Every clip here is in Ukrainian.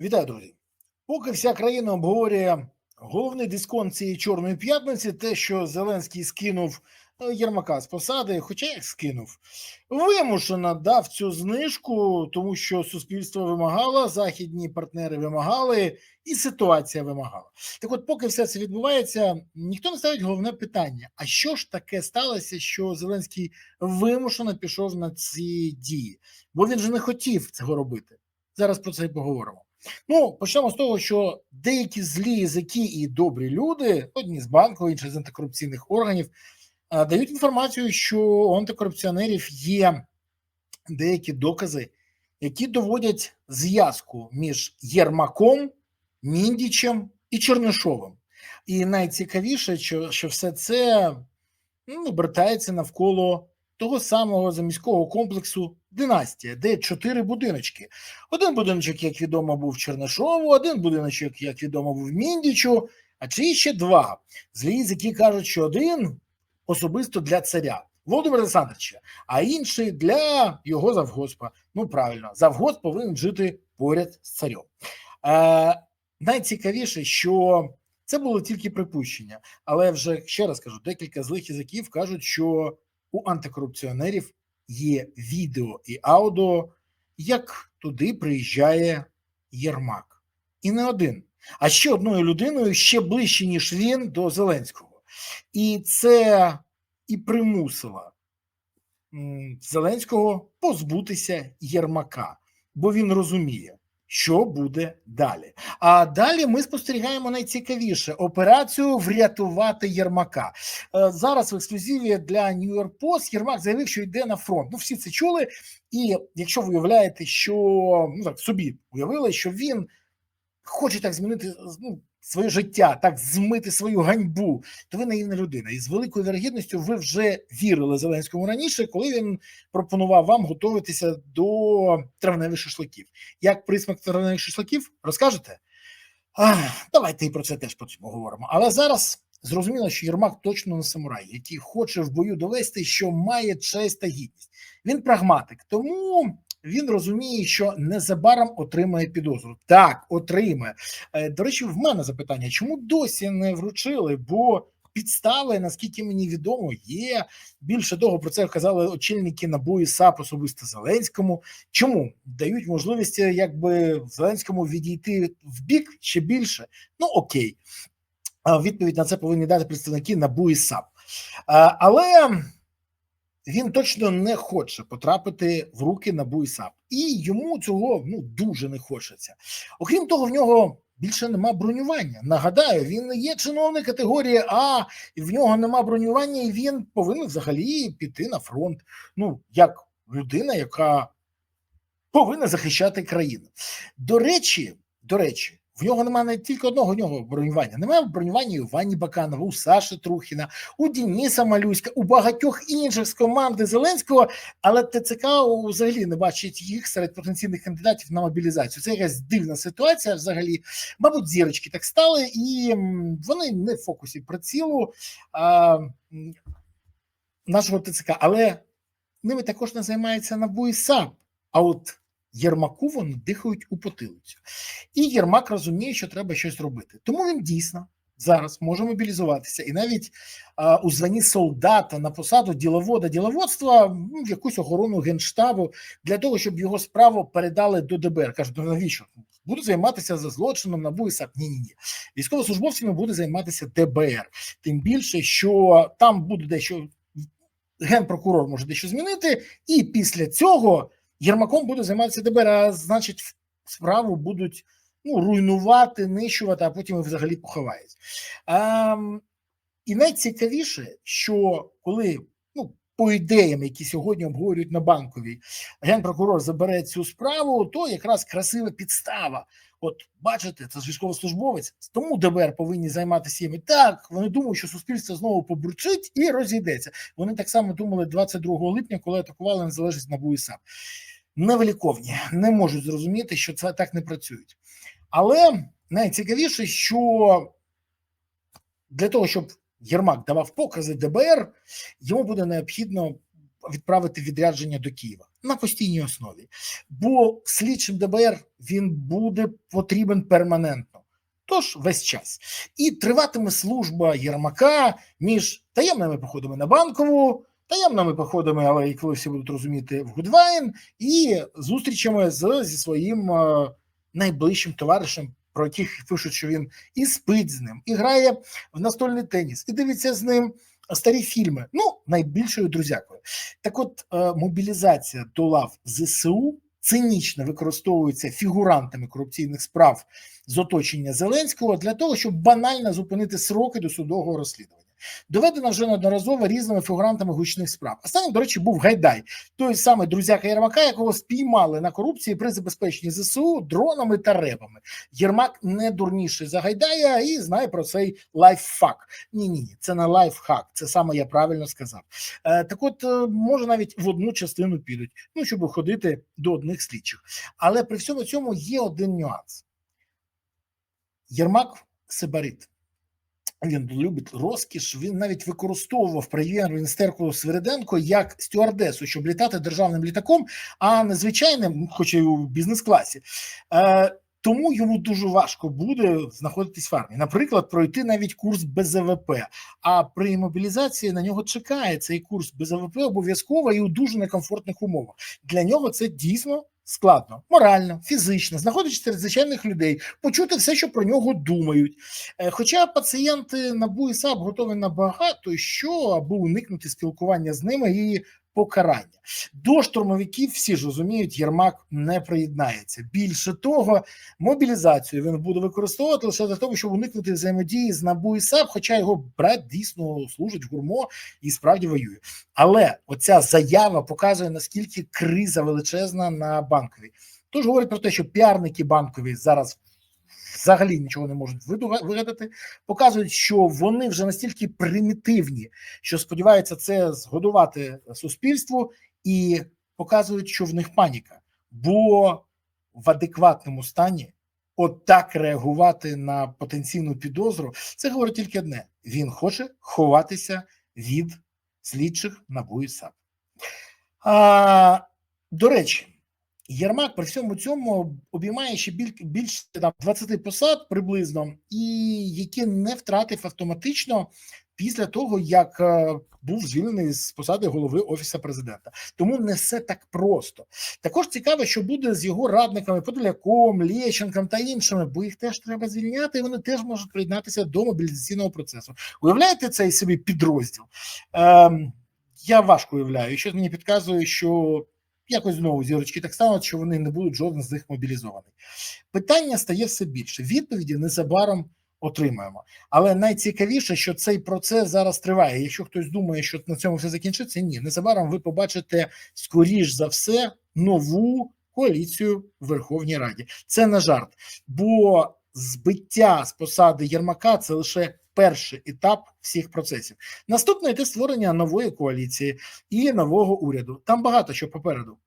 Вітаю, друзі. Поки вся країна обговорює головний дисконт цієї чорної п'ятниці, те, що Зеленський скинув е, Єрмака з посади, хоча як скинув, вимушено дав цю знижку, тому що суспільство вимагало, західні партнери вимагали, і ситуація вимагала. Так, от, поки все це відбувається, ніхто не ставить головне питання: а що ж таке сталося, що Зеленський вимушено пішов на ці дії? Бо він же не хотів цього робити. Зараз про це і поговоримо. Ну, почнемо з того, що деякі злі язики і добрі люди, одні з банку, інші з антикорупційних органів, дають інформацію, що у антикорупціонерів є деякі докази, які доводять зв'язку між Єрмаком, Міндічем і Чернишовим. І найцікавіше, що, що все це ну, обертається навколо того самого заміського комплексу Династія, де чотири будиночки. Один будиночок, як відомо, був Чернишову, один будиночок, як відомо, був Міндічу, а чи ще два. Злі язики кажуть, що один особисто для царя Володимира Олександровича, а інший для його завгоспа. Ну правильно, завгосп повинен жити поряд з царем. Е, найцікавіше, що це було тільки припущення, але вже ще раз кажу, декілька злих язиків кажуть, що у антикорупціонерів є відео і аудіо, як туди приїжджає Єрмак. І не один, а ще одною людиною ще ближче, ніж він до Зеленського. І це і примусило Зеленського позбутися Єрмака, бо він розуміє, що буде далі. А далі ми спостерігаємо найцікавіше операцію врятувати Єрмака. Е, Зараз в ексклюзиві для New York Post Єрмак заявив, що йде на фронт. Ну, всі це чули. І якщо ви уявляєте, що ну так собі уявили, що він хоче так змінити ну, своє життя, так змити свою ганьбу, то ви наївна людина. І з великою вірогідністю ви вже вірили Зеленському раніше, коли він пропонував вам готуватися до травневих шашликів. Як присмак травневих шашликів, розкажете? Ах, давайте і про це теж потім поговоримо. Але зараз зрозуміло, що Єрмак точно не самурай, який хоче в бою довести, що має честь та гідність. Він прагматик, тому він розуміє, що незабаром отримає підозру. Так, отримає. Е, До речі, в мене запитання: чому досі не вручили? Бо підстави, наскільки мені відомо, є. Більше того, про це казали очільники НАБУ і САП особисто Зеленському. Чому дають можливість якби Зеленському відійти в бік ще більше? Ну окей, відповідь на це повинні дати представники НАБУ і САП. Але він точно не хоче потрапити в руки НАБУ і САП, і йому цього ну дуже не хочеться. Окрім того, в нього більше нема бронювання. Нагадаю, він не є чиновник категорії А, і в нього нема бронювання, і він повинен взагалі піти на фронт. Ну як людина, яка повинна захищати країну. До речі, до речі, в нього немає не тільки одного нього бронювання. Немає бронювання у Вані Баканова, у Саші Трухіна, у Дениса Малюська, у багатьох інших з команди Зеленського, але ТЦК взагалі не бачить їх серед потенційних кандидатів на мобілізацію. Це якась дивна ситуація. Взагалі, мабуть, зірочки так стали, і вони не в фокусі прицілу а, нашого ТЦК, але ними також не займається НАБУ і САП. А от Єрмаку вони дихають у потилицю. І Єрмак розуміє, що треба щось робити. Тому він дійсно зараз може мобілізуватися і навіть а, у званні солдата на посаду діловода діловодства ну, в якусь охорону генштабу для того, щоб його справу передали до ДБР. Кажуть, ну навіщо? Буду займатися за злочином НАБУ і. Ні, ні, ні. Військовослужбовцями буде займатися ДБР. Тим більше, що там буде дещо генпрокурор може дещо змінити, і після цього Єрмаком буде займатися ДБР, а значить, справу будуть ну, руйнувати, нищувати, а потім взагалі поховають. А, і найцікавіше, що коли по ідеям, які сьогодні обговорюють на банковій, генпрокурор забере цю справу, то якраз красива підстава. От бачите, це ж військовослужбовець, тому ДБР повинні займатися їм. І Так, вони думають, що суспільство знову побурчить і розійдеться. Вони так само думали 22 липня, коли атакували незалежність НАБУ і САП. Невеликовні, не можуть зрозуміти, що це так не працюють. Але найцікавіше, що для того, щоб Єрмак давав покази ДБР, йому буде необхідно відправити відрядження до Києва на постійній основі. Бо слідчим ДБР він буде потрібен перманентно. Тож весь час. І триватиме служба Єрмака між таємними походами на банкову, таємними походами, але ви всі будуть розуміти, в Гудвайн, і зустрічами з, зі своїм е, найближчим товаришем, про яких пишуть, що він і спить з ним, і грає в настольний теніс, і дивиться з ним старі фільми. Ну, найбільшою друзякою. Так, от е, мобілізація до лав ЗСУ цинічно використовується фігурантами корупційних справ з оточення Зеленського для того, щоб банально зупинити сроки до судового розслідування. Доведено вже неодноразово різними фігурантами гучних справ. Останнім, до речі, був Гайдай, той самий друзяка Єрмака, якого спіймали на корупції при забезпеченні ЗСУ дронами та ребами. Єрмак не дурніший за Гайдая і знає про цей лайфхак. Ні, ні, ні, це не лайфхак, це саме я правильно сказав. Е, так, от е, може навіть в одну частину підуть, ну щоб ходити до одних слідчих. Але при всьому цьому є один нюанс. Єрмак сибарит. Він любить розкіш. Він навіть використовував прем'єр-міністерку Свириденко як стюардесу, щоб літати державним літаком, а не звичайним, хоча й у бізнес-класі. Е, тому йому дуже важко буде знаходитись в армії. Наприклад, пройти навіть курс БЗВП. А при мобілізації на нього чекає цей курс БЗВП обов'язково і у дуже некомфортних умовах. Для нього це дійсно складно, морально, фізично, знаходячись серед звичайних людей, почути все, що про нього думають. Е, Хоча пацієнти НАБУ і САП готові на багато що, аби уникнути спілкування з ними і покарання. До штурмовиків всі ж розуміють, Єрмак не приєднається. Більше того, мобілізацію він буде використовувати лише для того, щоб уникнути взаємодії з НАБУ і САП, хоча його брат дійсно служить в гурмо і справді воює. Але оця заява показує наскільки криза величезна на банковій. Тож говорить про те, що піарники банкові зараз взагалі нічого не можуть вигадати, показують, що вони вже настільки примітивні, що сподіваються це згодувати суспільству, і показують, що в них паніка, бо в адекватному стані. От так реагувати на потенційну підозру, це говорить тільки одне: він хоче ховатися від слідчих НАБУ і САП. А, до речі, Єрмак при всьому цьому обіймає ще біль, більше там 20 посад приблизно, і які не втратив автоматично після того, як е, був звільнений з посади голови офісу президента. Тому не все так просто. Також цікаво, що буде з його радниками Подоляком, Лєченком та іншими, бо їх теж треба звільняти, і вони теж можуть приєднатися до мобілізаційного процесу. Уявляєте цей собі підрозділ? Ем, я важко уявляю. Щось мені підказує, що якось знову зірочки так стануть, що вони не будуть жоден з них мобілізований. Питання стає все більше. Відповіді незабаром отримаємо. Але найцікавіше, що цей процес зараз триває. Якщо хтось думає, що на цьому все закінчиться, ні, незабаром ви побачите скоріш за все нову коаліцію в Верховній Раді. Це не жарт, бо збиття з посади Єрмака це лише перший етап всіх процесів. Наступне йде створення нової коаліції і нового уряду. Там багато що попереду.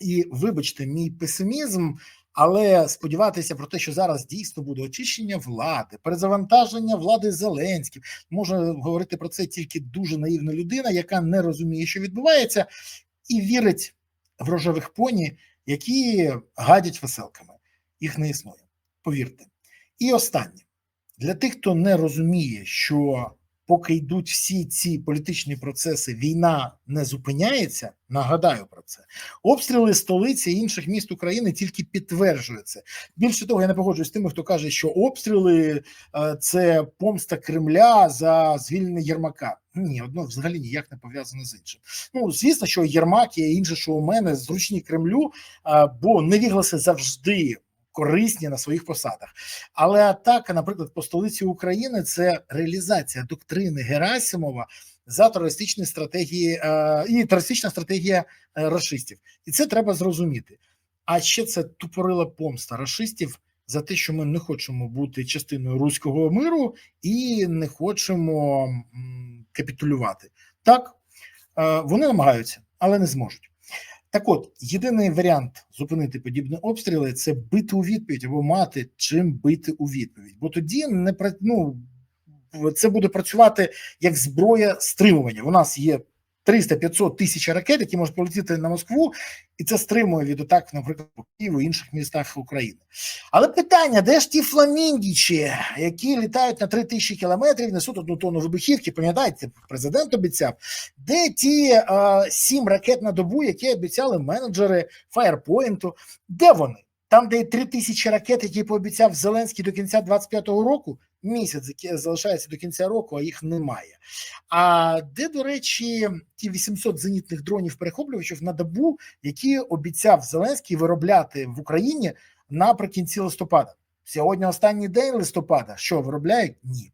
І вибачте, мій песимізм, але сподіватися про те, що зараз дійсно буде очищення влади, перезавантаження влади Зеленським, може говорити про це тільки дуже наївна людина, яка не розуміє, що відбувається, і вірить в рожевих поні, які гадять веселками. Їх не існує. Повірте. І останнє для тих, хто не розуміє, що поки йдуть всі ці політичні процеси, війна не зупиняється. Нагадаю про це. Обстріли столиці і інших міст України тільки підтверджують це. Більше того, я не погоджуюсь з тими, хто каже, що обстріли е, це помста Кремля за звільнення Єрмака. Ні, одно взагалі ніяк не пов'язано з іншим. Ну звісно, що Єрмак і інші шоумени зручні Кремлю, е, бо невігласи завжди корисні на своїх посадах. Але атака, наприклад, по столиці України це реалізація доктрини Герасимова за терористичні стратегії е, і терористична стратегія е, расистів. І це треба зрозуміти. А ще це тупорила помста расистів за те, що ми не хочемо бути частиною руського миру і не хочемо капітулювати. Так, е, вони намагаються, але не зможуть. Так от, єдиний варіант зупинити подібні обстріли це бити у відповідь або мати чим бити у відповідь. Бо тоді не ну, це буде працювати як зброя стримування. У нас є 300-500 тисяч ракет, які можуть полетіти на Москву, і це стримує від атак, наприклад, по Києву і інших містах України. Але питання: де ж ті фламіндічі, які літають на 3 тисячі кілометрів, несуть одну тонну вибухівки? Пам'ятаєте, президент обіцяв, де ті сім ракет на добу, які обіцяли менеджери Firepoint, Де вони? Там, де 3 тисячі ракет, які пообіцяв Зеленський до кінця 25-го року, місяць залишається до кінця року, а їх немає. А де, до речі, ті 800 зенітних дронів перехоплювачів на добу, які обіцяв Зеленський виробляти в Україні наприкінці листопада? Сьогодні останній день листопада. Що виробляють? Ні.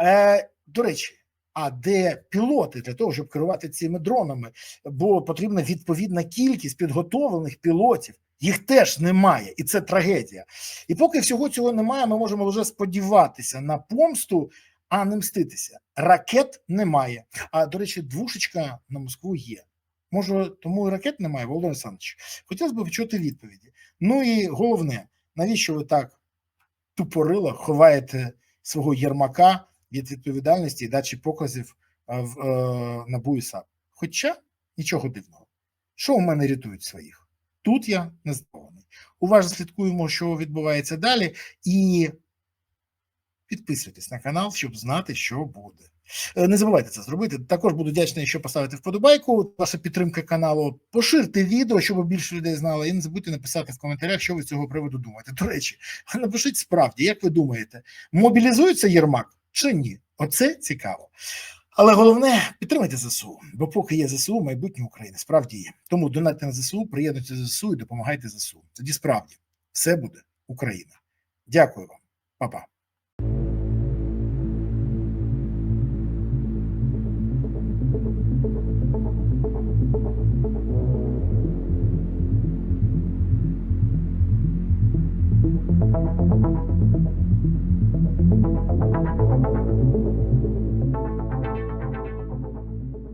Е, До речі. А де пілоти для того, щоб керувати цими дронами? Бо потрібна відповідна кількість підготовлених пілотів. Їх теж немає, і це трагедія. І поки всього цього немає, ми можемо вже сподіватися на помсту, а не мститися. Ракет немає. А до речі, двушечка на Москву є. Може, тому і ракет немає, Володимир Олександрович. Хотілося б почути відповіді. Ну і головне, навіщо ви так тупорило ховаєте свого Єрмака від відповідальності і дачі показів в е, і САП? Хоча нічого дивного. Що у мене рятують своїх? Тут я не здивований. Уважно слідкуємо, що відбувається далі, і підписуйтесь на канал, щоб знати, що буде. Е, не забувайте це зробити. Також буду вдячний, якщо поставити вподобайку. Ваша підтримка каналу. Поширте відео, щоб більше людей знало. І не забудьте написати в коментарях, що ви з цього приводу думаєте. До речі, напишіть справді, як ви думаєте, мобілізується Єрмак чи ні? Оце цікаво. Але головне підтримайте ЗСУ, бо поки є ЗСУ, майбутнє України справді є. Тому донайте на ЗСУ, приєднуйте ЗСУ і допомагайте ЗСУ. Тоді справді все буде Україна. Дякую вам, Па-па.